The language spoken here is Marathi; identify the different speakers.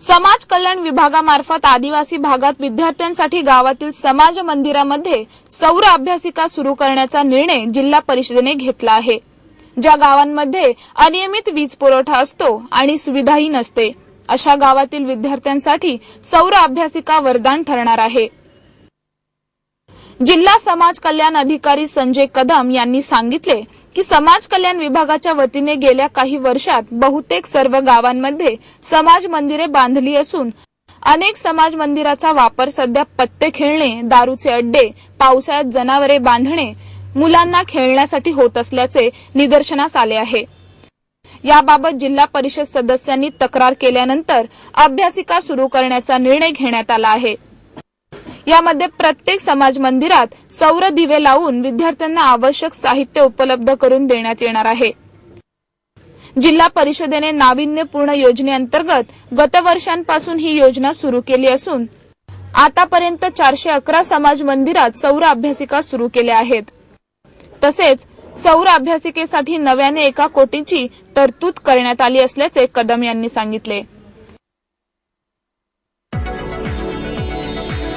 Speaker 1: समाज कल्याण विभागामार्फत आदिवासी भागात विद्यार्थ्यांसाठी गावातील समाज मंदिरामध्ये सौर अभ्यासिका सुरू करण्याचा निर्णय जिल्हा परिषदेने घेतला आहे. ज्या गावांमध्ये अनियमित वीज पुरवठा असतो आणि सुविधाही नसते अशा गावातील विद्यार्थ्यांसाठी सौर अभ्यासिका वरदान ठरणार आहे. जिल्हा समाज कल्याण अधिकारी संजय कदम यांनी सांगितले की समाज कल्याण विभागाच्या वतीने गेल्या काही वर्षात बहुतेक सर्व गावांमध्ये समाज मंदिरे बांधली असून अनेक समाज मंदिराचा वापर सध्या पत्ते खेळणे दारूचे अड्डे पावसाळ्यात जनावरे बांधणे मुलांना खेळण्यासाठी होत असल्याचे निदर्शनास आले आहे. याबाबत जिल्हा परिषद सदस्यांनी तक्रार केल्यानंतर अभ्यासिका सुरू करण्याचा निर्णय घेण्यात आला आहे. यामध्ये प्रत्येक समाज मंदिरात सौर दिवे लावून विद्यार्थ्यांना आवश्यक साहित्य उपलब्ध करून देण्यात येणार आहे. जिल्हा परिषदेने नाविन्यपूर्ण योजनेअंतर्गत गतवर्षांपासून ही योजना सुरू केली असून आतापर्यंत चारशे अकरा समाज मंदिरात सौर अभ्यासिका सुरू केल्या आहेत. तसेच सौर अभ्यासिकेसाठी नव्याने एका कोटीची तरतूद करण्यात आली असल्याचे कदम यांनी सांगितले.